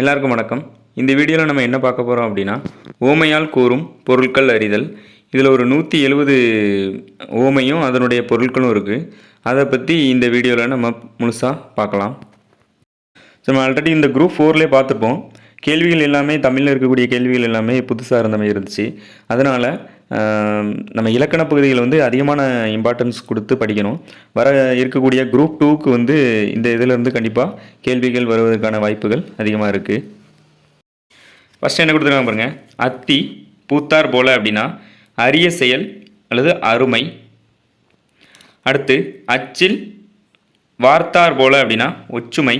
எல்லாருக்கும் வணக்கம். இந்த வீடியோவில் நம்ம என்ன பார்க்க போகிறோம் அப்படின்னா ஓமையால் கூறும் பொருட்கள் அறிதல். இதில் ஒரு நூற்றி எழுபது ஓமையும் அதனுடைய பொருட்களும் இருக்குது அதை பற்றி இந்த வீடியோவில் நம்ம முழுசாக பார்க்கலாம். ஸோ நம்ம ஆல்ரெடி இந்த குரூப் ஃபோர்லேயே பார்த்துருப்போம். கேள்விகள் எல்லாமே தமிழில் இருக்கக்கூடிய கேள்விகள் எல்லாமே புதுசாக இருந்த மாதிரி இருந்துச்சு. அதனால் நம்ம இலக்கண பகுதியில் வந்து அதிகமான இம்பார்ட்டன்ஸ் கொடுத்து படிக்கணும். வர இருக்கக்கூடிய குரூப் டூக்கு வந்து இந்த இதிலேருந்து கண்டிப்பாக கேள்விகள் வருவதற்கான வாய்ப்புகள் அதிகமாக இருக்குது ஃபஸ்ட்டு என்ன கொடுத்துருக்காங்க பாருங்கள் அத்தி பூத்தார் போல அப்படின்னா அரிய செயல் அல்லது அருமை. அடுத்து அச்சில் வார்த்தார் போல அப்படின்னா ஒற்றுமை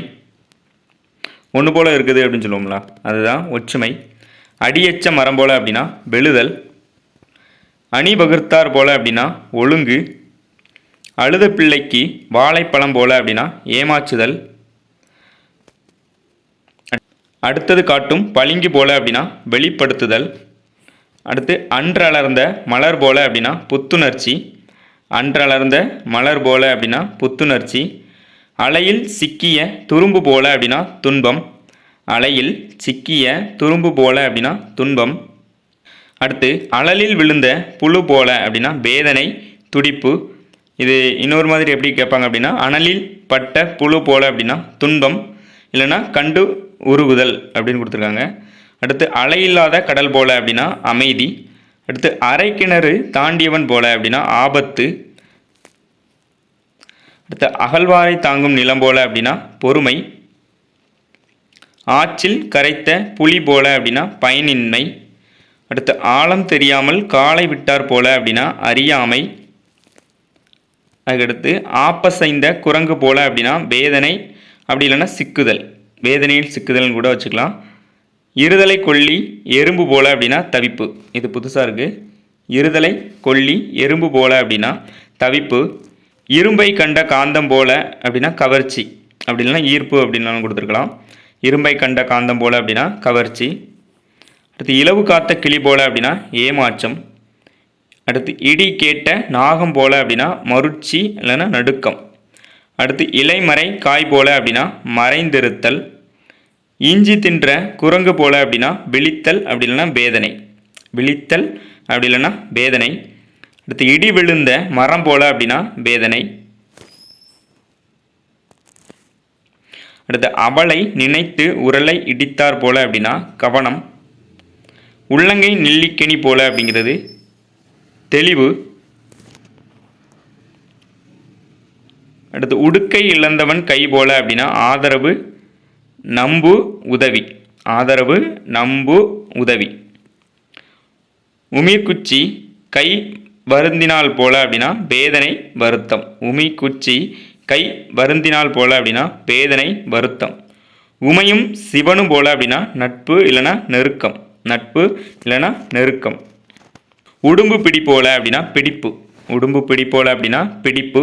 ஒன்று போல் இருக்குது அப்படின்னு சொல்லுவோம்ல. அதுதான் ஒற்றுமை அடியச்ச மரம் போல் அப்படின்னா வெளுதல். அணிவகுத்தார் போல அப்படின்னா ஒழுங்கு. அழுத பிள்ளைக்கு வாழைப்பழம் போல அப்படின்னா ஏமாற்றுதல். அடுத்தது காட்டும் பளிங்கு போல அப்படின்னா வெளிப்படுத்துதல். அடுத்து அன்றளர்ந்த மலர் போல அப்படின்னா புத்துணர்ச்சி. அன்றளர்ந்த மலர் போல அப்படின்னா புத்துணர்ச்சி. அலையில் சிக்கிய துரும்பு போல அப்படின்னா துன்பம். அலையில் சிக்கிய துரும்பு போல அப்படின்னா துன்பம். அடுத்து அழலில் விழுந்த புழு போல அப்படின்னா வேதனை துடிப்பு. இது இன்னொரு மாதிரி எப்படி கேட்பாங்க அப்படின்னா அனலில் பட்ட புழு போல அப்படின்னா துன்பம் இல்லைன்னா கண்டு உருகுதல் அப்படின்னு கொடுத்துருக்காங்க. அடுத்து அலையில்லாத கடல் போல அப்படின்னா அமைதி. அடுத்து அரை கிணறு தாண்டியவன் போல அப்படின்னா ஆபத்து. அடுத்து அகழ்வாரை தாங்கும் நிலம் போல அப்படின்னா பொறுமை. ஆற்றில் கரைத்த புலி போல அப்படின்னா பயனின்மை. அடுத்து ஆழம் தெரியாமல் காலை விட்டார் போல அப்படின்னா அறியாமை. அதுக்கடுத்து ஆப்பசைந்த குரங்கு போல அப்படின்னா வேதனை. அப்படி இல்லைன்னா சிக்குதல். வேதனையில் சிக்குதல்னு கூட வச்சுக்கலாம். இருதலை கொல்லி எறும்பு போல அப்படின்னா தவிப்பு. இது புதுசாக இருக்குது இருதலை கொல்லி எறும்பு போல அப்படின்னா தவிப்பு. இரும்பை கண்ட காந்தம் போல அப்படின்னா கவர்ச்சி. அப்படி இல்லைன்னா ஈர்ப்பு அப்படின்னாலும் கொடுத்துருக்கலாம். இரும்பை கண்ட காந்தம் போல அப்படின்னா கவர்ச்சி. அடுத்து இலவு காத்த கிளி போல அப்படின்னா ஏமாற்றம். அடுத்து இடி கேட்ட நாகம் போல அப்படின்னா மருட்சி இல்லைன்னா நடுக்கம். அடுத்து இலைமறை காய் போல அப்படின்னா மறைந்திருத்தல். இஞ்சி தின்ற குரங்கு போல அப்படின்னா விழித்தல் அப்படி இல்லைன்னா வேதனை. விழித்தல் அப்படி இல்லைன்னா வேதனை. அடுத்து இடி விழுந்த மரம் போல அப்படின்னா வேதனை. அடுத்து அவளை நினைத்து உரலை இடித்தார் போல அப்படின்னா கவனம். உள்ளங்கை நெல்லிக்கனி போல அப்படிங்கிறது. தெளிவு. அடுத்து உடுக்கை இழந்தவன் கை போல அப்படின்னா ஆதரவு நம்பு உதவி. ஆதரவு நம்பு உதவி. உமிர்குச்சி கை வருந்தினால் போல அப்படின்னா வேதனை வருத்தம். உமிக்குச்சி கை வருந்தினால் போல அப்படின்னா வேதனை வருத்தம். உமையும் சிவனும் போல அப்படின்னா நட்பு இல்லைன்னா நெருக்கம். நட்பு இல்லைன்னா நெருக்கம். உடும்பு பிடி போல அப்படின்னா பிடிப்பு. உடும்பு பிடி போல அப்படின்னா பிடிப்பு.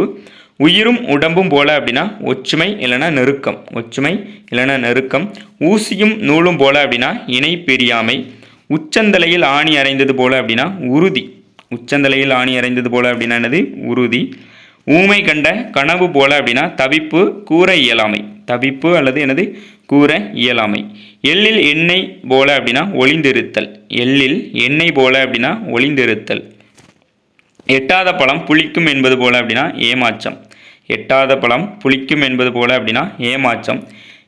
உயிரும் உடம்பும் போல அப்படின்னா ஒற்றுமை இல்லைன்னா நெருக்கம். ஒற்றுமை இல்லைன்னா நெருக்கம். ஊசியும் நூலும் போல அப்படின்னா இணை பிரியாமை. உச்சந்தலையில் ஆணி அறைந்தது போல அப்படின்னா உறுதி. உச்சந்தலையில் ஆணி அறைந்தது போல அப்படின்னா என்னது? உறுதி. ஊமை கண்ட கனவு போல அப்படின்னா தவிப்பு கூற இயலாமை. தவிப்பு அல்லது எனது கூற இயலாமை. எள்ளில் எண்ணெய் போல அப்படின்னா ஒளிந்திருத்தல். எள்ளில் எண்ணெய் போல அப்படின்னா ஒளிந்திருத்தல். எட்டாத பழம் புளிக்கும் என்பது போல அப்படின்னா ஏமாற்றம். எட்டாத பழம் புளிக்கும் என்பது போல அப்படின்னா ஏமாற்றம்.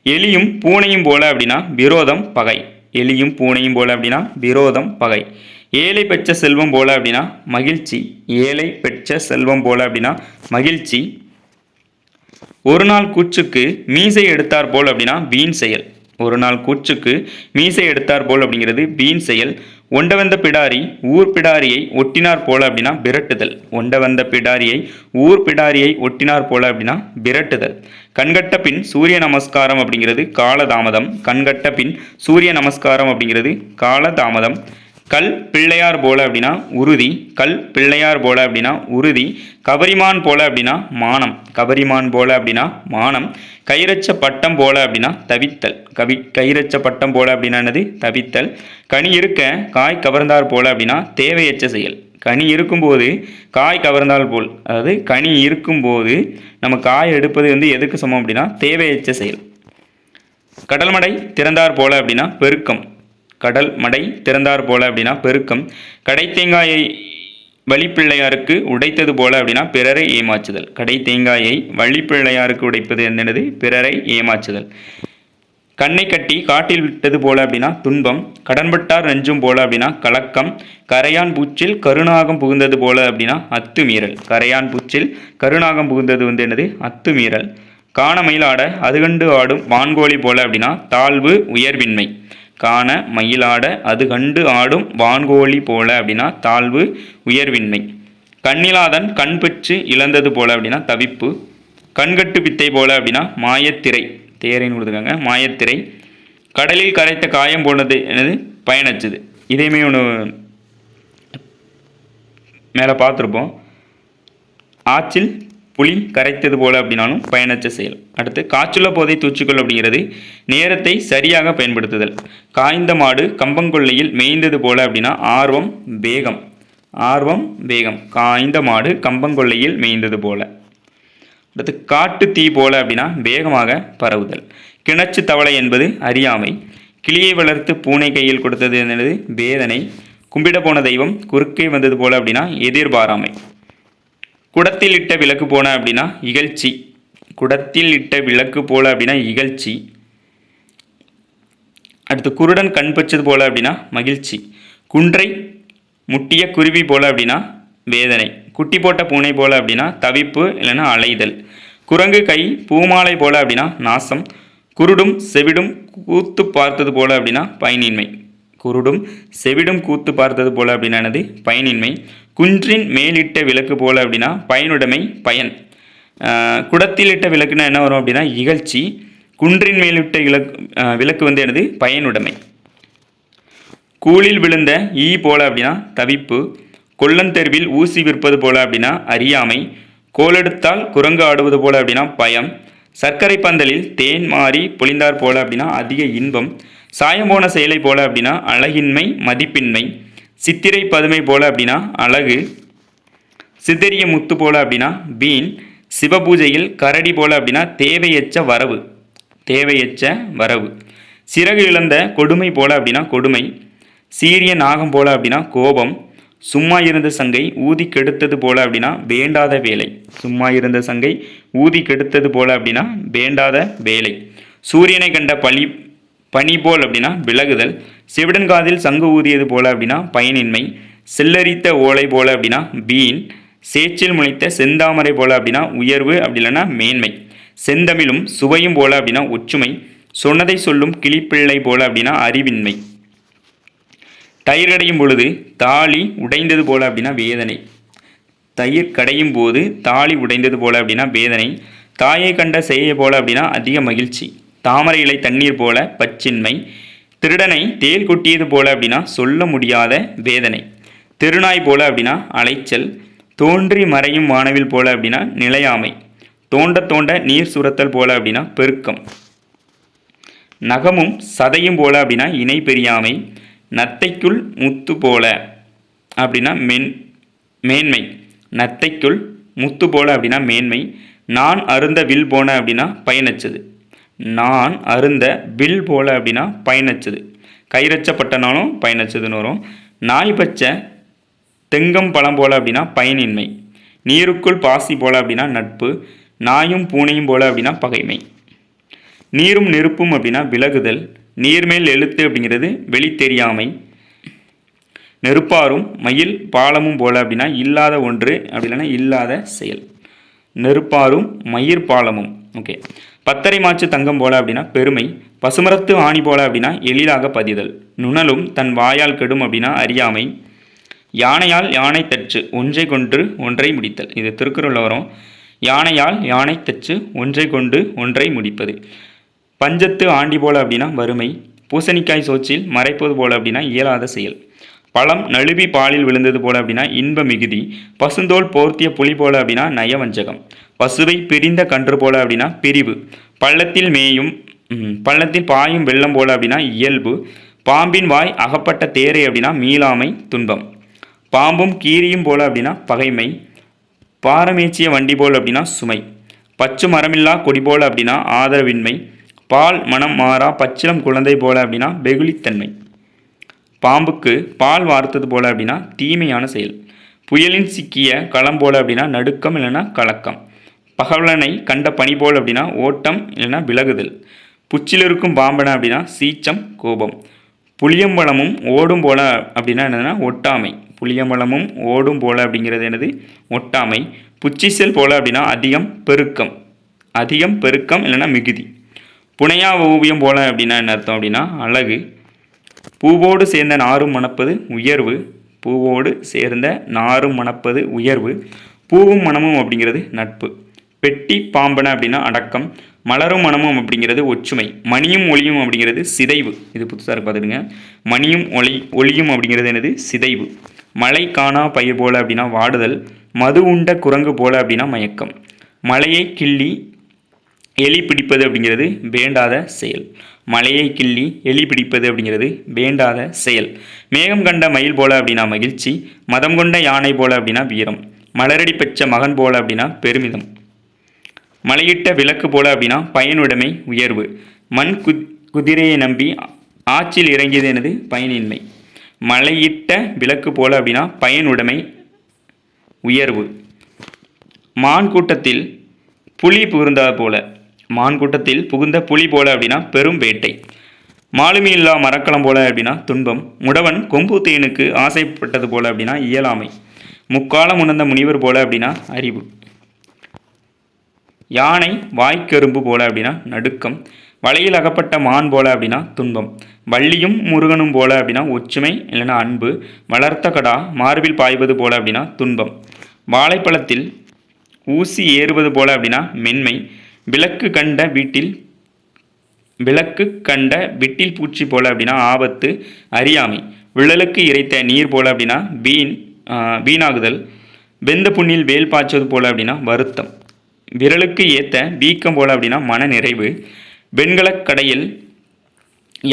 எலியும் பூனையும் போல அப்படின்னா விரோதம் பகை. எலியும் பூனையும் போல அப்படின்னா விரோதம் பகை. ஏழை பெற்ற செல்வம் போல அப்படின்னா மகிழ்ச்சி. ஏழை பெற்ற செல்வம் போல அப்படின்னா மகிழ்ச்சி ஒரு நாள் கூச்சுக்கு மீசை எடுத்தார் போல் அப்படின்னா வீண் செயல். ஒரு நாள் கூச்சுக்கு மீசை எடுத்தார் போல் அப்படிங்கிறது வீண் செயல். ஒண்ட வந்த பிடாரி ஊர் பிடாரியை ஒட்டினார் போல அப்படின்னா விரட்டுதல். ஒண்ட வந்த பிடாரியை ஊர் பிடாரியை ஒட்டினார் போல அப்படின்னா விரட்டுதல். கண்கட்ட பின் சூரிய நமஸ்காரம் அப்படிங்கிறது காலதாமதம். கண்கட்ட பின் சூரிய நமஸ்காரம் அப்படிங்கிறது காலதாமதம். கல் பிள்ளையார் போல அப்படின்னா உறுதி கல் பிள்ளையார் போல அப்படின்னா உறுதி கபரிமான் போல அப்படின்னா மானம் கபரிமான் போல அப்படின்னா மானம் கைரச்ச பட்டம் போல அப்படின்னா தவித்தல் கவி கைரச்ச பட்டம் போல அப்படின்னா என்னது? தவித்தல். கனி இருக்க காய் கவர்ந்தார் போல அப்படின்னா தேவையற்ற செயல். கனி இருக்கும்போது காய் கவர்ந்தால் போல் அதாவது கனி இருக்கும்போது நம்ம காய் எடுப்பது வந்து எதுக்கு சமம் அப்படின்னா தேவையற்ற செயல். கடல்மடை திறந்தார் போல அப்படின்னா பெருக்கம். கடல் மடை திறந்தார் போல அப்படின்னா பெருக்கம். கடை தேங்காயை வழிப்பிள்ளையாருக்கு உடைத்தது போல அப்படின்னா பிறரை ஏமாச்சுதல் கடை தேங்காயை வழிப்பிள்ளையாருக்கு உடைப்பது என்னது? பிறரை ஏமாச்சுதல் கண்ணை கட்டி காட்டில் விட்டது போல அப்படின்னா துன்பம். கடன்பட்டார் நெஞ்சும் போல அப்படின்னா கலக்கம். கரையான் பூச்சில் கருணாகம் புகுந்தது போல அப்படின்னா அத்துமீறல். கரையான் பூச்சில் கருணாகம் புகுந்தது வந்து என்னது? அத்துமீறல். காண மயிலாட அது கண்டு ஆடும் வான்கோழி போல அப்படின்னா தாழ்வு உயர்வின்மை. காண மயிலாட அது கண்டு ஆடும் வான்கோழி போல அப்படின்னா தாழ்வு உயர்வின்மை. கண்ணிலாதன் கண் பெற்று இழந்தது போல அப்படின்னா தவிப்பு. கண்கட்டு பித்தை போல அப்படின்னா மாயத்திரை. தேரைன்னு கொடுத்துருக்காங்க மாயத்திரை. கடலில் கரைத்த காயம் போனது எனது பயனச்சுது இதையுமே ஒன்று மேலே பார்த்துருப்போம். ஆற்றில் புலி கரைத்தது போல அப்படின்னாலும் பயனற்ற செயல். அடுத்து காற்றுள்ள போதை தூச்சிக்கொள் அப்படிங்கிறது நேரத்தை சரியாக பயன்படுத்துதல். காய்ந்த மாடு கம்பங்கொல்லையில் மேய்ந்தது போல அப்படின்னா ஆர்வம் வேகம். ஆர்வம் வேகம். காய்ந்த மாடு கம்பங்கொல்லையில் மேய்ந்தது போல. அடுத்து காட்டு தீ போல அப்படின்னா வேகமாக பரவுதல். கிணச்சு தவளை என்பது அறியாமை. கிளியை வளர்த்து பூனை கையில் கொடுத்தது என்னது வேதனை. கும்பிட போன தெய்வம் குறுக்கே வந்தது போல அப்படின்னா எதிர்பாராமை. குடத்தில் இட்ட விளக்கு போன அப்படின்னா இகழ்ச்சி. குடத்தில் இட்ட விளக்கு போல அப்படின்னா இகழ்ச்சி. அடுத்து குருடன் கண் பச்சது போல அப்படின்னா மகிழ்ச்சி. குன்றை முட்டிய குருவி போல அப்படின்னா வேதனை. குட்டி போட்ட பூனை போல அப்படின்னா தவிப்பு இல்லைன்னா அலைதல். குரங்கு கை பூமாலை போல அப்படின்னா நாசம். குருடும் செவிடும் கூத்து பார்த்தது போல அப்படின்னா பயனின்மை. குருடும் செவிடும் கூத்து பார்த்தது போல அப்படின்னா என்னது? பயனின்மை. குன்றின் மேலிட்ட விளக்கு போல அப்படின்னா பயனுடைமை பயன். குடத்திலிட்ட விளக்குனா என்ன வரும் அப்படின்னா இகழ்ச்சி. குன்றின் மேலிட்ட விளக்கு விளக்கு வந்து எனது பயனுடைமை. கூலில் விழுந்த ஈ போல அப்படின்னா தவிப்பு. கொல்லந்தெருவில் ஊசி விற்பது போல அப்படின்னா அறியாமை. கோலெடுத்தால் குரங்கு ஆடுவது போல அப்படின்னா பயம். சர்க்கரை பந்தலில் தேன் மாறி பொழிந்தார் போல அப்படின்னா அதிக இன்பம். சாயம் போன செயலை போல அப்படின்னா அழகின்மை மதிப்பின்மை. சித்திரை பதுமை போல அப்படின்னா அழகு சிதறிய முத்து போல அப்படின்னா வீண் சிவபூஜையில் கரடி போல அப்படின்னா தேவையற்ற வரவு தேவையற்ற வரவு. சிறகு இழந்த கொடுமை போல அப்படின்னா கொடுமை சீரிய நாகம் போல அப்படின்னா கோபம் சும்மா இருந்த சங்கை ஊதி கெடுத்தது போல அப்படின்னா வேண்டாத வேலை. சும்மா இருந்த சங்கை ஊதி கெடுத்தது போல அப்படின்னா வேண்டாத வேலை. சூரியனை கண்ட பழி பனி போல் அப்படின்னா விலகுதல் சிவிடன் காதில் சங்கு ஊதியது போல அப்படின்னா பயனின்மை செல்லரித்த ஓலை போல அப்படின்னா வீண் சேச்சில் முளைத்த செந்தாமரை போல அப்படின்னா உயர்வு அப்படி இல்லைன்னா மேன்மை. செந்தமிழும் சுவையும் போல அப்படின்னா ஒற்றுமை சொன்னதை சொல்லும் கிளிப்பிள்ளை போல அப்படின்னா அறிவின்மை. தயிர் கடையும் பொழுது தாலி உடைந்தது போல அப்படின்னா வேதனை. தயிர் கடையும் போது தாலி உடைந்தது போல அப்படின்னா வேதனை. தாயை கண்ட செய்ய போல அப்படின்னா அதிக மகிழ்ச்சி. தாமரை இலை தண்ணீர் போல பச்சின்மை. திருடனை தேல் கொட்டியது போல அப்படின்னா சொல்ல முடியாத வேதனை. திருநாய் போல அப்படின்னா அலைச்சல். தோன்றி மறையும் வானவில் போல அப்படின்னா நிலையாமை. தோண்ட தோண்ட நீர் சுரத்தல் போல அப்படின்னா பெருக்கம். நகமும் சதையும் போல அப்படின்னா இணை பெரியாமை. நத்தைக்குள் முத்து போல அப்படின்னா மென் மேன்மை. நத்தைக்குள் முத்து போல அப்படின்னா மேன்மை. நான் அருந்த வில் போன அப்படின்னா பயனச்சது நான் அருந்த வில் போல அப்படின்னா பயனச்சது கைரச்சப்பட்டனாலும் பயனச்சதுன்னு வரும். நாய் பச்சை தெங்கம் பழம் போல அப்படின்னா பயனின்மை. நீருக்குள் பாசி போல அப்படின்னா நட்பு. நாயும் பூனையும் போல அப்படின்னா பகைமை. நீரும் நெருப்பும் அப்படின்னா விலகுதல். நீர்மேல் எழுத்து அப்படிங்கிறது வெளி தெரியாமை. நெருப்பாரும் மயில் பாலமும் போல அப்படின்னா இல்லாத ஒன்று அப்படி இல்லைன்னா இல்லாத செயல். நெருப்பாரும் மயிர் பாலமும். ஓகே பத்தரை மாச்சு தங்கம் போல அப்படின்னா பெருமை பசுமரத்து ஆணி போல அப்படின்னா எளிதாக பதிதல். நுணலும் தன் வாயால் கெடும் அப்படின்னா அறியாமை. யானையால் யானை தச்சு ஒன்றை கொன்று ஒன்றை முடித்தல். இது திருக்குறளில் வரும். யானையால் யானை தச்சு ஒன்றை கொண்டு ஒன்றை முடிப்பது. பஞ்சத்து ஆண்டி போல அப்படின்னா வறுமை. பூசணிக்காய் சோச்சில் மறைப்பது போல அப்படின்னா இயலாத செயல். பழம் நழுவி பாலில் விழுந்தது போல அப்படின்னா இன்ப மிகுதி பசுந்தோல் போர்த்திய புலி போல அப்படின்னா நயவஞ்சகம் பசுவை பிரிந்த கன்று போல அப்படின்னா பிரிவு பள்ளத்தில் மேயும் பள்ளத்தில் பாயும் வெள்ளம் போல அப்படின்னா இயல்பு பாம்பின் வாய் அகப்பட்ட தேரை அப்படின்னா மீளாமை துன்பம் பாம்பும் கீரியும் போல அப்படின்னா பகைமை பாரமேச்சிய வண்டி போல் அப்படின்னா சுமை பச்சு மரமில்லா கொடி போல் அப்படின்னா ஆதரவின்மை பால் மனம் மாறா பச்சிலம் குழந்தை போல அப்படின்னா வெகுளித்தன்மை. பாம்புக்கு பால் வார்த்தது போல அப்படின்னா தீமையான செயல். புயலின் சிக்கிய களம் போல அப்படின்னா நடுக்கம் இல்லைன்னா கலக்கம். பகவலனை கண்ட பனி போல் அப்படின்னா ஓட்டம் இல்லைன்னா விலகுதல். புச்சில் இருக்கும் பாம்பன அப்படின்னா சீச்சம் கோபம். புளியம்பழமும் ஓடும் போல அப்படின்னா என்னதுன்னா ஒட்டாமை. புளியம்பழமும் ஓடும் போல அப்படிங்கிறது என்னது? ஒட்டாமை. புச்சிசெல் போல அப்படின்னா அதிகம் பெருக்கம். அதிகம் பெருக்கம் இல்லைன்னா மிகுதி. புனையா ஓவியம் போல அப்படின்னா என்ன அர்த்தம் அப்படின்னா அழகு. பூவோடு சேர்ந்த நாரும் மணப்பது உயர்வு பூவோடு சேர்ந்த நாரும் மணப்பது உயர்வு பூவும் மனமும் அப்படிங்கிறது நட்பு. பெட்டி பாம்பன அப்படின்னா அடக்கம் மலரும் மனமும் அப்படிங்கிறது ஒற்றுமை மணியும் ஒளியும் அப்படிங்கிறது சிதைவு. இது புதுசாக இருக்கு பார்த்துடுங்க. மணியும் ஒளி ஒளியும் அப்படிங்கிறது என்னது? சிதைவு. மலை காணா பயிர் போல அப்படின்னா வாடுதல் மது உண்ட குரங்கு போல அப்படின்னா மயக்கம். மலையை கிள்ளி எலி பிடிப்பது அப்படிங்கிறது வேண்டாத செயல். மலையை கிள்ளி எலி பிடிப்பது அப்படிங்கிறது வேண்டாத செயல். மேகம் கண்ட மயில் போல அப்படின்னா மகிழ்ச்சி மதம் கொண்ட யானை போல அப்படின்னா வீரம் மலரடி பெற்ற மகன் போல அப்படின்னா பெருமிதம். மலையிட்ட விளக்கு போல அப்படின்னா பயனுடைமை உயர்வு. மண் கு குதிரையை நம்பி ஆற்றில் இறங்கியது எனது பயனின்மை. மலையிட்ட விளக்கு போல அப்படின்னா பயனுடைமை உயர்வு. மான் கூட்டத்தில் புலி புகுந்தா போல. மான் கூட்டத்தில் புகுந்த புலி போல அப்படின்னா பெரும் வேட்டை. மாலுமி இல்லா மரக்கலம் போல அப்படின்னா துன்பம். முடவன் கொம்பு தேனுக்கு ஆசைப்பட்டது போல அப்படின்னா இயலாமை. முக்காலம் உணர்ந்த முனிவர் போல அப்படின்னா அறிவு. யானை வாய்க்கரும்பு போல அப்படின்னா நடுக்கம். வலையில் அகப்பட்ட மான் போல அப்படின்னா துன்பம். வள்ளியும் முருகனும் போல அப்படின்னா ஒற்றுமை இல்லைன்னா அன்பு. வளர்த்த கடா மார்பில் பாய்வது போல அப்படின்னா துன்பம். வாழைப்பழத்தில் ஊசி ஏறுவது போல அப்படின்னா மென்மை. விளக்கு கண்ட வீட்டில் விளக்கு கண்ட விட்டில் பூச்சி போல அப்படின்னா ஆபத்து அறியாமை. விழலுக்கு இறைத்த நீர் போல அப்படின்னா வீண் வீணாகுதல். வெந்த புண்ணில் வேல் பாய்ச்சது போல அப்படின்னா வருத்தம். விரலுக்கு ஏற்ற வீக்கம் போல அப்படின்னா மன நிறைவு வெண்கலக்கடையில்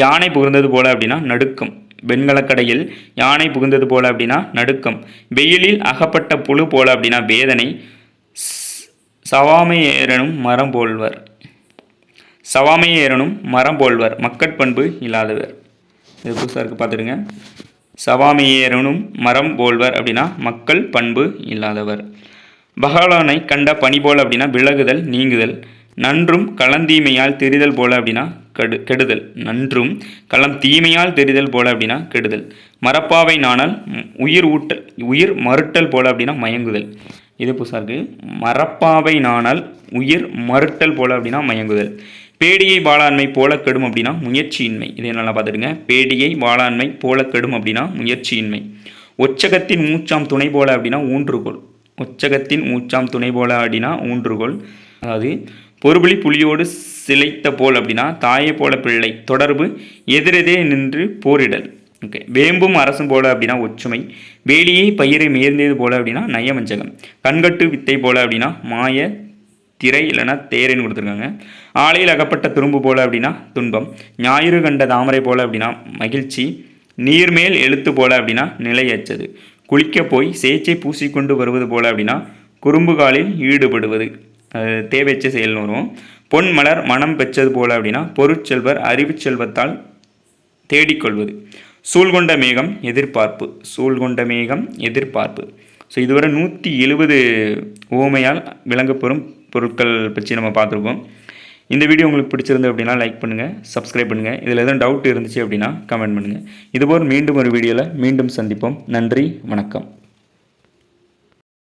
யானை புகுந்தது போல அப்படின்னா நடுக்கம். வெண்கலக்கடையில் யானை புகுந்தது போல அப்படின்னா நடுக்கம். வெயிலில் அகப்பட்ட புழு போல அப்படின்னா வேதனை. ஸ்- சவாமையேறனும் மரம் போல்வர். சவாமையேறனும் மரம் போல்வர் மக்கட்பண்பு இல்லாதவர். இது புதுசாக இருக்குது பார்த்துடுங்க. சவாமையேறனும் மரம் போல்வர் அப்படின்னா மக்கள் பண்பு இல்லாதவர். பகவானை கண்ட பனி போல் அப்படின்னா விலகுதல் நீங்குதல். நன்றும் களந்தீமையால் தெரிதல் போல அப்படின்னா கெடு கெடுதல். நன்றும் களம் தீமையால் தெரிதல் போல அப்படின்னா கெடுதல். மரப்பாவை நாணல் உயிர் ஊட்டல் உயிர் மறுட்டல் போல அப்படின்னா மயங்குதல். இது புதுசாக இருக்கு மரப்பாவை நாணல் உயிர் மறுட்டல் போல அப்படின்னா மயங்குதல். பேடியை வாளாண்மை போல கெடும் அப்படின்னா முயற்சியின்மை. இதை நல்லா பார்த்துடுங்க. பேடியை வாளாண்மை போல கெடும் அப்படின்னா முயற்சியின்மை. ஒச்சகத்தின் மூச்சாம் துணை போல அப்படின்னா ஊன்றுகோல். ஒச்சகத்தின் மூச்சாம் துணை போல அப்படின்னா ஊன்றுகோல். அதாவது பொறுபுலி புலியோடு சிலைத்த போல் அப்படின்னா தாயை போல பிள்ளை. தொடர்பு எதிரெதே நின்று போரிடல். ஓகே வேம்பும் அரசும் போல அப்படின்னா ஒற்றுமை. வேலியை பயிரை மேர்ந்தது போல அப்படின்னா நயவஞ்சகம். கண்கட்டு வித்தை போல அப்படின்னா மாய திரை இல்லைன்னா தேரைன்னு கொடுத்துருக்காங்க. ஆலையில் அகப்பட்ட துரும்பு போல அப்படின்னா துன்பம். ஞாயிறு கண்ட தாமரை போல அப்படின்னா மகிழ்ச்சி. நீர்மேல் எழுத்து போல அப்படின்னா நிலையற்றது. குளிக்க போய் சேச்சை பூசிக்கொண்டு வருவது போல அப்படின்னா குறும்புகாலில் ஈடுபடுவது. தேவைச்ச செயல்னு வரும் பொன் மலர் மனம் பெற்றது போல அப்படின்னா பொருட்செல்வர் அறிவுச் செல்வத்தால் தேடிக்கொள்வது. சூழ்கொண்ட மேகம் எதிர்பார்ப்பு. சூழ்கொண்ட மேகம் எதிர்பார்ப்பு. ஸோ இதுவரை நூற்றி எழுபது ஓமையால் விளங்கப்பெறும் பொருட்கள் பற்றி நம்ம பார்த்துருக்கோம். இந்த வீடியோ உங்களுக்கு பிடிச்சிருந்து அப்படின்னா லைக் பண்ணுங்கள் சப்ஸ்கிரைப் பண்ணுங்கள் இதில் எதுவும் டவுட் இருந்துச்சு அப்படின்னா கமெண்ட் பண்ணுங்கள் இதுபோல் மீண்டும் ஒரு வீடியோவில் மீண்டும் சந்திப்போம். நன்றி வணக்கம்.